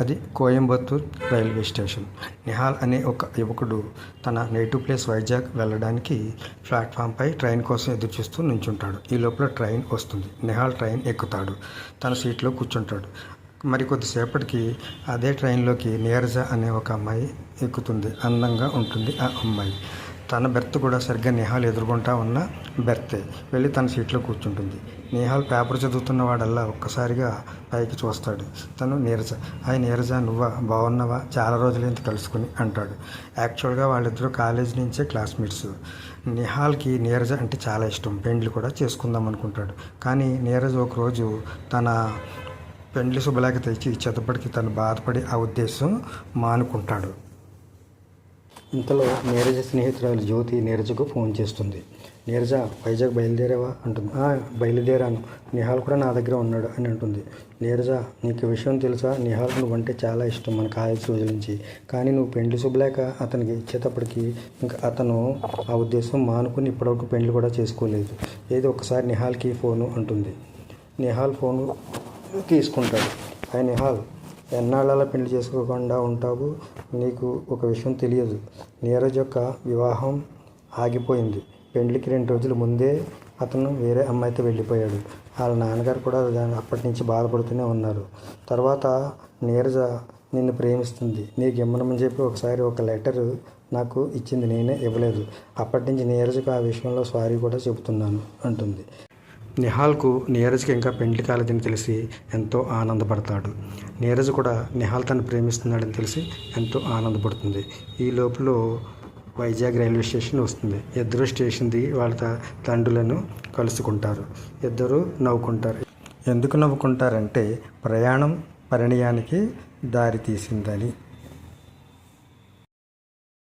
అది Coimbatore railway station. Nihal అనే ఒక యువకుడు తన నేటివ్ ప్లేస్ వైజాగ్ వెళ్ళడానికి ప్లాట్ఫామ్పై ట్రైన్ కోసం ఎదురు చూస్తూ నుంచుంటాడు. ఈ లోపల ట్రైన్ వస్తుంది. నిహాల్ ట్రైన్ ఎక్కుతాడు. తన సీట్లో కూర్చుంటాడు. మరి కొద్దిసేపటికి అదే ట్రైన్లోకి నీరజ అనే ఒక అమ్మాయి ఎక్కుతుంది. అందంగా ఉంటుంది ఆ అమ్మాయి. తన బెర్త్ కూడా సరిగ్గా నిహాల్ ఎదుర్కొంటా ఉన్న బెర్తే వెళ్ళి తన సీట్లో కూర్చుంటుంది. నిహాల్ పేపర్ చదువుతున్న వాడల్లా ఒక్కసారిగా పైకి చూస్తాడు. తను నీరజ హాయ్ నీరజ నువ్వా? బాగున్నావా చాలా రోజులైంది కలుసుకుని అంటాడు. యాక్చువల్గా వాళ్ళిద్దరూ కాలేజ్ నుంచే క్లాస్మేట్స్. నిహాల్కి నీరజ అంటే చాలా ఇష్టం. పెండ్లు కూడా చేసుకుందాం అనుకుంటాడు. కానీ నీరజ ఒకరోజు తన పెండ్లి శుభలేఖ తెచ్చి చెత్తపడికి తను బాధపడి ఆ ఉద్దేశం మానుకుంటాడు. ఇంతలో నీరజ స్నేహితురాలు జ్యోతి నీరజకు ఫోన్ చేస్తుంది. నీరజ వైజాగ్ బయలుదేరావా? అంటుంది. బయలుదేరాను. నిహాల్ కూడా నా దగ్గర ఉన్నాడు అని అంటుంది. నీరజ నీకు విషయం తెలుసా? నిహాల్ నువ్వు అంటే చాలా ఇష్టం మన కాలేజ్ రోజుల నుంచి కానీ నువ్వు పెండ్లి శుభలేక అతనికి ఇచ్చేటప్పటికి ఇంకా అతను ఆ ఉద్దేశం మానుకుని ఇప్పటివరకు పెండ్లి కూడా చేసుకోలేదు. ఏదో ఒకసారి నిహాల్కి ఫోను అంటుంది. నిహాల్ ఫోను తీసుకుంటాడు. హాయ్ నిహాల్. ఎన్నాళ్ళలా పెళ్ళి చేసుకోకుండా ఉంటావు? నీకు ఒక విషయం తెలియదు. నీరజ్ యొక్క వివాహం ఆగిపోయింది. పెళ్ళికి రెండు రోజుల ముందే అతను వేరే అమ్మాయితో వెళ్ళిపోయాడు. వాళ్ళ నాన్నగారు కూడా దాని అప్పటి నుంచి బాధపడుతూనే ఉన్నారు. తర్వాత నీరజ నిన్ను ప్రేమిస్తుంది. నీకు ఇమ్మనమని చెప్పి ఒకసారి ఒక లెటర్ నాకు ఇచ్చింది నేనే ఇవ్వలేదు. అప్పటి నుంచి నీరజకు ఆ విషయంలో సారీ కూడా చెబుతున్నాను అంటుంది. నిహాల్కు నీరజ్కి ఇంకా పెండ్లి కాలేదని తెలిసి ఎంతో ఆనందపడతాడు. నీరజ్ కూడా నిహాల్ తను ప్రేమిస్తున్నాడని తెలిసి ఎంతో ఆనందపడుతుంది. ఈ లోపల వైజాగ్ రైల్వే స్టేషన్ వస్తుంది. ఇద్దరు స్టేషన్ దిగి వాళ్ళ తండ్రులను కలుసుకుంటారు. ఇద్దరు నవ్వుకుంటారు. ఎందుకు నవ్వుకుంటారంటే ప్రయాణం పరిణయానికి దారి తీసిందని